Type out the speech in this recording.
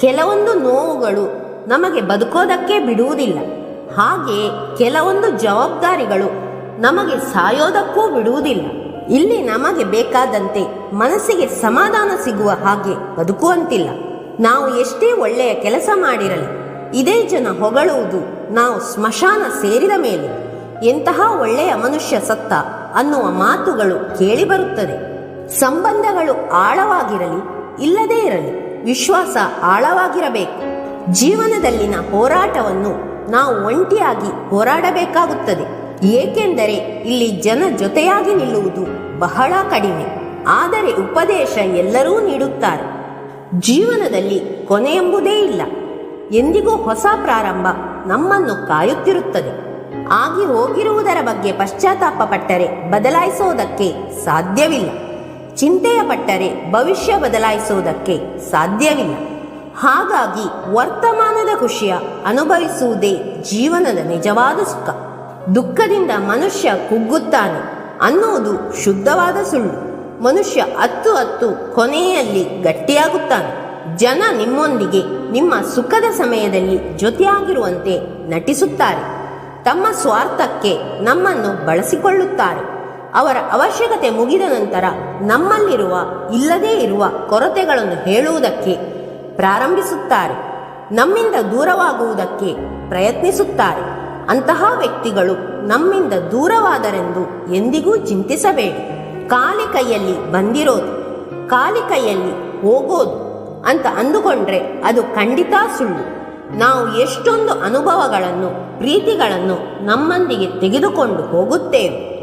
ಕೆಲವೊಂದು ನೋವುಗಳು ನಮಗೆ ಬದುಕೋದಕ್ಕೆ ಬಿಡುವುದಿಲ್ಲ. ಹಾಗೆ ಕೆಲವೊಂದು ಜವಾಬ್ದಾರಿಗಳು ನಮಗೆ ಸಾಯೋದಕ್ಕೂ ಬಿಡುವುದಿಲ್ಲ. ಇಲ್ಲಿ ನಮಗೆ ಬೇಕಾದಂತೆ ಮನಸ್ಸಿಗೆ ಸಮಾಧಾನ ಸಿಗುವ ಹಾಗೆ ಬದುಕುವಂತಿಲ್ಲ. ನಾವು ಎಷ್ಟೇ ಒಳ್ಳೆಯ ಕೆಲಸ ಮಾಡಿರಲಿ, ಇದೇ ಜನ ಹೊಗಳುವುದು ನಾವು ಸ್ಮಶಾನ ಸೇರಿದ ಮೇಲೆ ಎಂತಹ ಒಳ್ಳೆಯ ಮನುಷ್ಯ ಸತ್ತ ಅನ್ನುವ ಮಾತುಗಳು ಕೇಳಿಬರುತ್ತದೆ. ಸಂಬಂಧಗಳು ಆಳವಾಗಿರಲಿ, ಇಲ್ಲದೇ ಇರಲಿ ವಿಶ್ವಾಸ ಆಳವಾಗಿರಬೇಕು. ಜೀವನದಲ್ಲಿನ ಹೋರಾಟವನ್ನು ನಾವು ಒಂಟಿಯಾಗಿ ಹೋರಾಡಬೇಕಾಗುತ್ತದೆ. ಏಕೆಂದರೆ ಇಲ್ಲಿ ಜನ ಜೊತೆಯಾಗಿ ನಿಲ್ಲುವುದು ಬಹಳ ಕಡಿಮೆ. ಆದರೆ ಉಪದೇಶ ಎಲ್ಲರೂ ನೀಡುತ್ತಾರೆ. ಜೀವನದಲ್ಲಿ ಕೊನೆ ಎಂಬುದೇ ಇಲ್ಲ. ಎಂದಿಗೂ ಹೊಸ ಪ್ರಾರಂಭ ನಮ್ಮನ್ನು ಕಾಯುತ್ತಿರುತ್ತದೆ. ಆಗಿ ಹೋಗಿರುವುದರ ಬಗ್ಗೆ ಪಶ್ಚಾತ್ತಾಪ ಪಟ್ಟರೆ ಬದಲಾಯಿಸೋದಕ್ಕೆ ಸಾಧ್ಯವಿಲ್ಲ. ಚಿಂತೆಯ ಪಟ್ಟರೆ ಭವಿಷ್ಯ ಬದಲಾಯಿಸುವುದಕ್ಕೆ ಸಾಧ್ಯವಿಲ್ಲ. ಹಾಗಾಗಿ ವರ್ತಮಾನದ ಖುಷಿಯ ಅನುಭವಿಸುವುದೇ ಜೀವನದ ನಿಜವಾದ ಸುಖ. ದುಃಖದಿಂದ ಮನುಷ್ಯ ಕುಗ್ಗುತ್ತಾನೆ ಅನ್ನುವುದು ಶುದ್ಧವಾದ ಸುಳ್ಳು. ಮನುಷ್ಯ ಹತ್ತು ಹತ್ತು ಕೊನೆಯಲ್ಲಿ ಗಟ್ಟಿಯಾಗುತ್ತಾನೆ. ಜನ ನಿಮ್ಮೊಂದಿಗೆ ನಿಮ್ಮ ಸುಖದ ಸಮಯದಲ್ಲಿ ಜೊತೆಯಾಗಿರುವಂತೆ ನಟಿಸುತ್ತಾರೆ. ತಮ್ಮ ಸ್ವಾರ್ಥಕ್ಕೆ ನಮ್ಮನ್ನು ಬಳಸಿಕೊಳ್ಳುತ್ತಾರೆ. ಅವರ ಅವಶ್ಯಕತೆ ಮುಗಿದ ನಂತರ ನಮ್ಮಲ್ಲಿರುವ, ಇಲ್ಲದೇ ಇರುವ ಕೊರತೆಗಳನ್ನು ಹೇಳುವುದಕ್ಕೆ ಪ್ರಾರಂಭಿಸುತ್ತಾರೆ. ನಮ್ಮಿಂದ ದೂರವಾಗುವುದಕ್ಕೆ ಪ್ರಯತ್ನಿಸುತ್ತಾರೆ. ಅಂತಹ ವ್ಯಕ್ತಿಗಳು ನಮ್ಮಿಂದ ದೂರವಾದರೆಂದು ಎಂದಿಗೂ ಚಿಂತಿಸಬೇಡಿ. ಖಾಲಿ ಕೈಯಲ್ಲಿ ಬಂದಿರೋದು, ಖಾಲಿ ಕೈಯಲ್ಲಿ ಹೋಗೋದು ಅಂತ ಅಂದುಕೊಂಡ್ರೆ ಅದು ಖಂಡಿತ ಸುಳ್ಳು. ನಾವು ಎಷ್ಟೊಂದು ಅನುಭವಗಳನ್ನು, ಪ್ರೀತಿಗಳನ್ನು ನಮ್ಮೊಂದಿಗೆ ತೆಗೆದುಕೊಂಡು ಹೋಗುತ್ತೇವೆ.